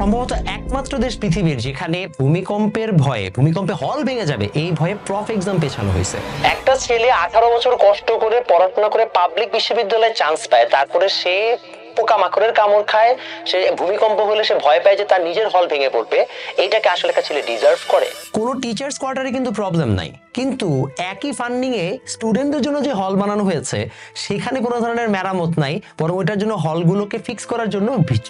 সম্ভবত একমাত্র দেশ পৃথিবীর যেখানে ভূমিকম্পের ভয়ে, ভূমিকম্পে হল ভেঙে যাবে, এই ভয়ে প্রফ এক্সাম পেছানো হয়েছে। একটা ছেলে আঠারো বছর কষ্ট করে পড়াশোনা করে পাবলিক বিশ্ববিদ্যালয়ে চান্স পায়, তারপরে সে পোকামাকড়ের কামড় খায়, সে ভূমিকম্প হলে সে ভয় পায় যে তার নিজের হল ভেঙে পড়বে। এইটাকে আসলে একটা ছেলে ডিজার্ভ করে। কোনো টিচার্স কোয়ার্টারে কিন্তু প্রবলেম নাই। কিন্তু একই ফান্ডিং এ স্টুডেন্টদের জন্য যে হল বানানো হয়েছে, সেখানে কোনো ধরনের মেরামত নাই, বরং ওইটার জন্য হলগুলোকে ফিক্স করার জন্য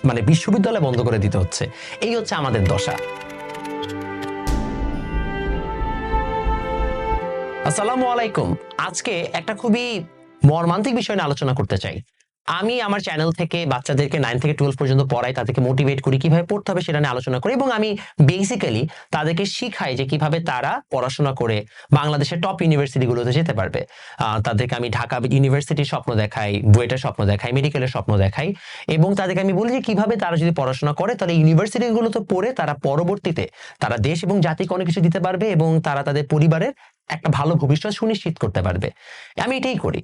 মানে বিশ্ববিদ্যালয় বন্ধ করে দিতে হচ্ছে। এই হচ্ছে আমাদের দশা। আসসালামু আলাইকুম। আজকে একটা খুবই মর্মান্তিক বিষয় নিয়ে আলোচনা করতে চাই। আমি আমার চ্যানেল থেকে বাচ্চাদেরকে নাইন থেকে টুয়েলভ পর্যন্ত পড়াই, তাদেরকে মোটিভেট করি, কীভাবে পড়তে হবে সেটা নিয়ে আলোচনা করি এবং আমি বেসিক্যালি তাদেরকে শিখাই যে কীভাবে তারা পড়াশোনা করে বাংলাদেশের টপ ইউনিভার্সিটিগুলোতে যেতে পারবে। তাদেরকে আমি ঢাকা ইউনিভার্সিটির স্বপ্ন দেখাই, বুয়েটের স্বপ্ন দেখাই মেডিকেলের স্বপ্ন দেখাই এবং তাদেরকে আমি বলি যে কীভাবে তারা যদি পড়াশোনা করে, তাহলে ইউনিভার্সিটিগুলোতে পড়ে তারা পরবর্তীতে তারা দেশ এবং জাতিকে অনেক কিছু দিতে পারবে এবং তারা তাদের পরিবারের একটা ভালো ভবিষ্যৎ সুনিশ্চিত করতে পারবে। আমি এটাই করি।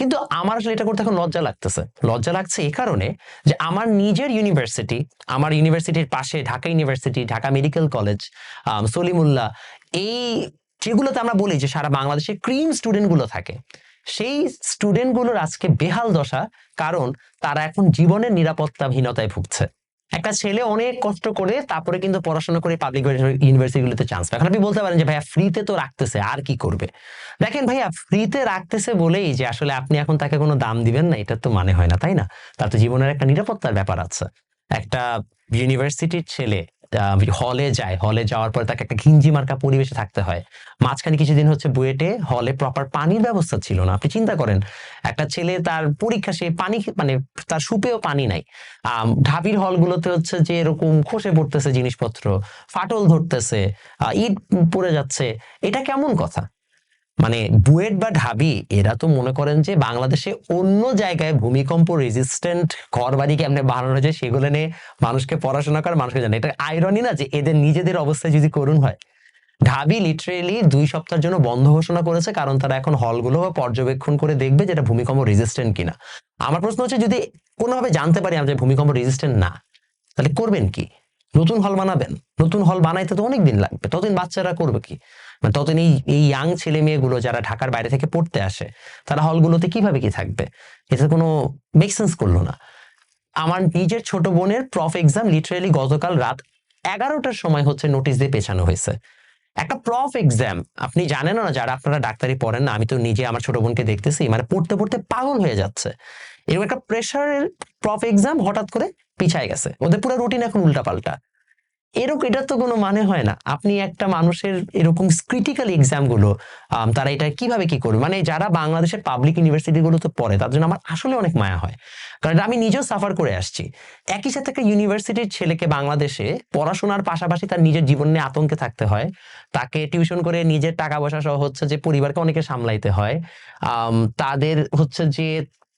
কিন্তু আমার আসলে এটা করতে এখন লজ্জা লাগতেছে। লজ্জা লাগছে এই কারণে যে আমার নিজের ইউনিভার্সিটি আমার ইউনিভার্সিটির পাশে Dhaka university Dhaka medical college Salimullah, এই যেগুলোতে আমরা বলি যে সারা বাংলাদেশে ক্রিম স্টুডেন্টগুলো থাকে, সেই স্টুডেন্টগুলোর আজকে বেহাল দশা, কারণ তারা এখন জীবনের নিরাপত্তাহীনতায় ভুগছে। একটা ছেলে অনেক কষ্ট করে তারপরে কিন্তু পড়াশোনা করে পাবলিক ইউনিভার্সিটিগুলোতে চান্স পায়। আপনি বলতে পারেন যে, ভাইয়া ফ্রিতে তো রাখতেছে, আর কি করবে? দেখেন ভাইয়া ফ্রিতে রাখতেছে বলেই যে, আসলে আপনি এখন তাকে কোনো দাম দিবেন না, এটা তো মানে হয় না, তাই না? তার তো জীবনের একটা নিরাপত্তার ব্যাপার আছে। একটা ইউনিভার্সিটির ছেলে হলে যায় হলে যাওয়ার পরে তাকে একটা ঘিঞ্জি মার্কা পরিবেশে থাকতে হয়। মাঝখানে কিছুদিন হচ্ছে বুয়েটে হলে প্রপার পানির ব্যবস্থা ছিল না। আপনি চিন্তা করেন, একটা ছেলে তার পরীক্ষা, সে পানি মানে তার সুপেও পানি নাই। ঢাবির হলগুলোতে হচ্ছে যে এরকম খসে পড়তেছে জিনিসপত্র, ফাটল ধরতেছে ইট পড়ে যাচ্ছে। এটা কেমন কথা? মানে বুয়েট বা ঢাবি, এরা তো মনে করেন যে বাংলাদেশে অন্য জায়গায় ভূমিকম্প রেজিস্ট্যান্ট ঘর বাড়ি কেমনে বানানো যায় সেগুলো নিয়ে মানুষকে পড়াশোনা করে, মানুষকে জানে। এটা আইরনি না যে এদের নিজেদের অবস্থায় যদি করুণ হয়। ঢাবি লিটারেলি দুই সপ্তাহের জন্য বন্ধ ঘোষণা করেছে, কারণ তারা এখন হলগুলো পর্যবেক্ষণ করে দেখবে যেটা ভূমিকম্প রেজিস্ট্যান্ট কিনা। আমার প্রশ্ন হচ্ছে, যদি কোনোভাবে জানতে পারি আমরা ভূমিকম্প রেজিস্ট্যান্ট না, তাহলে করবেন কি? নতুন হল বানাবেন। নতুন হল বানাইতে তো অনেক দিন লাগবে। ততদিন বাচ্চারা করবে কি? মানে ততদিন এই এই ইয়াং ছেলে মেয়েগুলো যারা ঢাকার বাইরে থেকে পড়তে আসে, তারা হলগুলোতে কীভাবে কি থাকবে? এতে কোনো মেক সেন্স করল না। আমার নিজের ছোট বোনের প্রফ এক্সাম লিটারেলি গতকাল রাত এগারোটার সময় হচ্ছে নোটিশ দিয়ে পেছানো হয়েছে। একটা প্রফ এক্সাম আপনি জানেন না যারা আপনারা ডাক্তারি পড়েন না, আমি তো নিজে আমার ছোট বোনকে দেখতেছি মানে পড়তে পড়তে পাগল হয়ে যাচ্ছে। এরকম একটা প্রেশারের প্রফ এক্সাম হঠাৎ করে পিছায় গেছে। ওদের পুরো রুটিন এখন উল্টাপাল্টা। এরকম, এটার তো কোনো মানে হয় না। আপনি একটা মানুষের এরকম ক্রিটিক্যাল এক্সামগুলো তারা এটা কীভাবে কি করবে? মানে যারা বাংলাদেশের পাবলিক ইউনিভার্সিটি গুলোতে পড়ে তার জন্য আমার আসলে অনেক মায়া হয়। কারণ আমি নিজেও সাফার করে আসছি। একই সাথে একটা ইউনিভার্সিটির ছেলেকে বাংলাদেশে পড়াশোনার পাশাপাশি তার নিজের জীবন নিয়ে আতঙ্কে থাকতে হয়। তাকে টিউশন করে নিজের টাকা পয়সা সহ হচ্ছে যে পরিবারকে অনেকে সামলাইতে হয়। তাদের হচ্ছে যে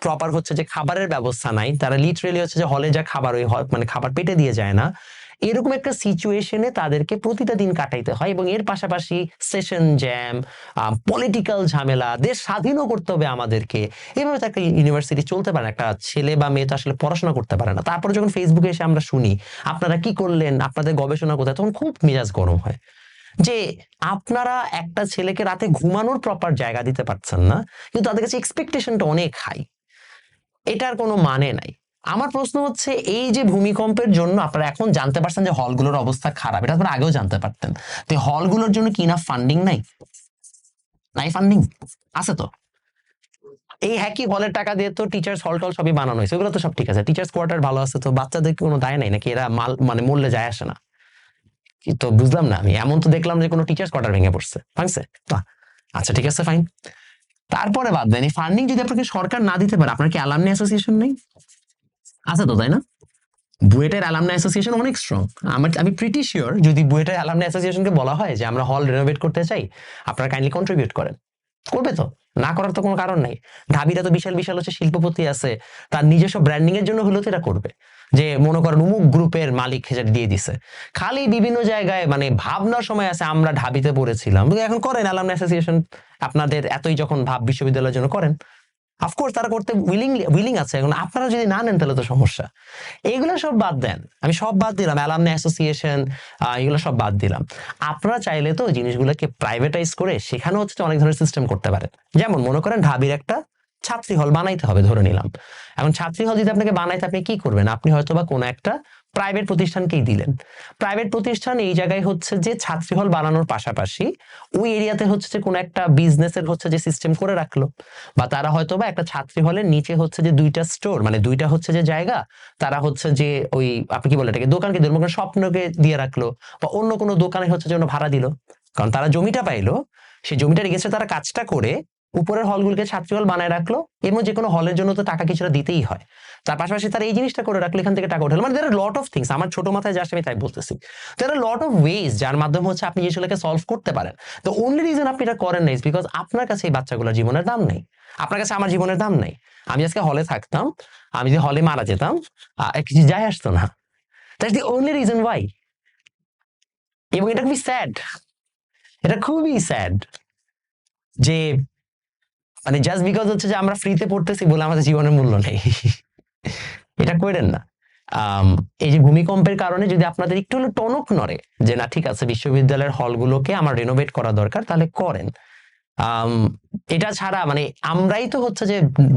প্রপার হচ্ছে যে খাবারের ব্যবস্থা নাই। তারা লিটারেলি হচ্ছে যে হলে যা খাবার ওই মানে খাবার পেটে দিয়ে যায় না। এরকম একটা সিচুয়েশনে তাদেরকে প্রতিটা দিন কাটাইতে হয় এবং এর পাশাপাশি সেশন জ্যাম পলিটিক্যাল ঝামেলা, দেশ স্বাধীনও করতে হবে আমাদেরকে। এভাবে তো একটা ইউনিভার্সিটি চলতে পারে একটা ছেলে বা মেয়ে তো আসলে পড়াশোনা করতে পারে না। তারপরে যখন ফেসবুকে এসে আমরা শুনি, আপনারা কি করলেন? আপনাদের গবেষণা কোথায়? তখন খুব মেজাজ গরম হয়। যে আপনারা একটা ছেলেকে রাতে ঘুমানোর প্রপার জায়গা দিতে পারছেন না, কিন্তু তাদের কাছে এক্সপেকটেশনটা অনেক হাই এটার কোনো মানে নাই। আমার প্রশ্ন হচ্ছে, এই যে ভূমিকম্পের জন্য আপনারা এখন জানতে পারছেন যে হলগুলোর অবস্থা খারাপ, এটা আপনারা আগেও জানতে পারতেন। তো হলগুলোর জন্য কি না ফান্ডিং নাই? নাই ফান্ডিং আছে তো? এই হ্যাকি হলের টাকা দিয়ে তো টিচার্স হল টল সবই বানানো হয়েছে, ওগুলো তো সব ঠিক আছে। টিচার্স কোয়ার্টার ভালো আছে তো, বাচ্চাদের কোনো দায় নাই? নাকি এরা মাল মানে মূল্যে যায় আসে না? তো বুঝলাম না আমি, এমন তো দেখলাম যে কোনো টিচার্স কোয়ার্টার ভেঙে পড়ছে। ভাঙছে? আচ্ছা ঠিক আছে ফাইন তারপরে বাদ দেন, এই ফান্ডিং যদি আপনাকে সরকার না দিতে পারে, আপনার কি অ্যালামনি অ্যাসোসিয়েশন নেই? আছে তো, তাই না? বুয়েটের অ্যালামনি অ্যাসোসিয়েশন অনেক স্ট্রং আমার, আমি প্রিটি শিওর যদি বুয়েটের অ্যালামনি অ্যাসোসিয়েশনকে বলা হয় যে আমরা হল রিনোভেট করতে চাই, আপনারা কাইন্ডলি কন্ট্রিবিউট করেন। করবে তো? না করার তো কোনো কারণ নাই। ঢাবিরা তো বিশাল বিশাল হচ্ছে শিল্পপতি আছে, তার নিজস্ব ব্র্যান্ডিং এর জন্য হলেও তো এটা করবে। যে মনে করেন উমুক গ্রুপের মালিক সেটা দিয়ে দিছে। খালি বিভিন্ন জায়গায় মানে ভাবনার সময় আছে, আমরা ঢাবিতে পড়েছিলাম। এখন করেন অ্যালামনি অ্যাসোসিয়েশন আপনাদের এতই যখন ভাব বিশ্ববিদ্যালয়ের জন্য করেন অফকোর্স তারা করতে উইলিং উইলিং আছে। এখন আপনারা যদি না নেন, তাহলে তো সমস্যা। এইগুলো সব বাদ দেন। আমি সব বাদ দিলাম। অ্যালামনি অ্যাসোসিয়েশন এগুলো সব বাদ দিলাম। আপনারা চাইলে তো জিনিসগুলোকে প্রাইভেটাইজ করে সেখানে হচ্ছে অনেক ধরনের সিস্টেম করতে পারেন। যেমন মনে করেন ঢাবির একটা ছাত্রী হল বানাইতে হবে, ধরে নিলাম। এখন ছাত্রী হল যদি আপনাকে বানাইতে, আপনি কি করবেন? আপনি হয়তো বা কোনো একটা প্রাইভেট প্রতিষ্ঠানকেই দিলেন। প্রাইভেট প্রতিষ্ঠান এই জায়গায় হচ্ছে যে ছাত্রী হল বানানোর পাশাপাশি ওই এরিয়াতে হচ্ছে যে কোনো একটা বিজনেসের হচ্ছে যে সিস্টেম করে রাখল। বা তারা হয়তো বা একটা ছাত্রী হলের নিচে হচ্ছে যে দুইটা স্টোর মানে দুইটা হচ্ছে যে জায়গা, তারা হচ্ছে যে ওই আপনি কি বলে এটাকে, দোকানকে দিল স্বপ্নকে দিয়ে রাখল বা অন্য কোনো দোকানে হচ্ছে জন্য ভাড়া দিল। কারণ তারা জমিটা পাইলো, সেই জমিটা রেখেছে তারা কাজটা করে উপরের হলগুলোকে ছাত্রী হল বানায় রাখল। এবং যে কোনো হলের জন্য তো টাকা কিছুটা দিতেই হয়। তার পাশাপাশি তারা এই জিনিসটা করে রাখল, এখান থেকে টাকা উঠালো মানে লট অফ থিংস আমার ছোট মাথায় যা আসে আমি তাই বলতেছি। দেয়ার লট অফ ওয়েজ যার মাধ্যমে হচ্ছে আপনি জিনিসগুলোকে সলভ করতে পারেন। তো অনলি রিজন আপনি এটা করেন না ইজ বিকজ আপনার কাছে এই বাচ্চাগুলোর জীবনের দাম নেই। আপনার কাছে আমার জীবনের দাম নেই। আমি আজকে হলে থাকতাম, আমি যদি হলে মারা যেতাম কিছু যায় আসতো না। That's the only reason why এবং এটা খুবই স্যাড এটা খুবই স্যাড যে মানে জাস্ট বিকজ হচ্ছে যে আমরা ফ্রিতে পড়তেছি বলে আমাদের জীবনের মূল্য নেই। এটা করেন না। এই যে ভূমিকম্পের কারণে যদি আপনাদের একটু হলো টনক নড়ে যে না, ঠিক আছে, বিশ্ববিদ্যালয়ের হলগুলোকে আমার রেনোভেট করা দরকার, তাহলে করেন। এটা ছাড়া মানে আমরাই তো হচ্ছে যে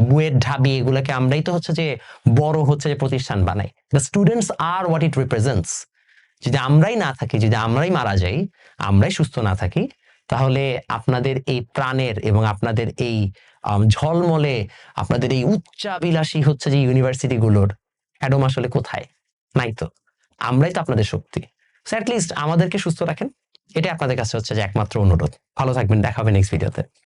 বুয়ের ঢাবি এগুলোকে আমরাই তো হচ্ছে যে বড় হচ্ছে যে প্রতিষ্ঠান বানাই। The students are what it represents যদি আমরাই না থাকি, যদি আমরাই মারা যাই, আমরাই সুস্থ না থাকি তাহলে আপনাদের এই প্রাণের এবং আপনাদের এই ঝলমলে আপনাদের এই উচ্চাবিলাসী হচ্ছে যে ইউনিভার্সিটি গুলোর অ্যাডম আসলে কোথায়? নাই তো। আমরাই তো আপনাদের শক্তি। অ্যাটলিস্ট আমাদেরকে সুস্থ রাখেন। এটা আপনাদের কাছে হচ্ছে যে একমাত্র অনুরোধ। ভালো থাকবেন, দেখা হবে নেক্সট ভিডিওতে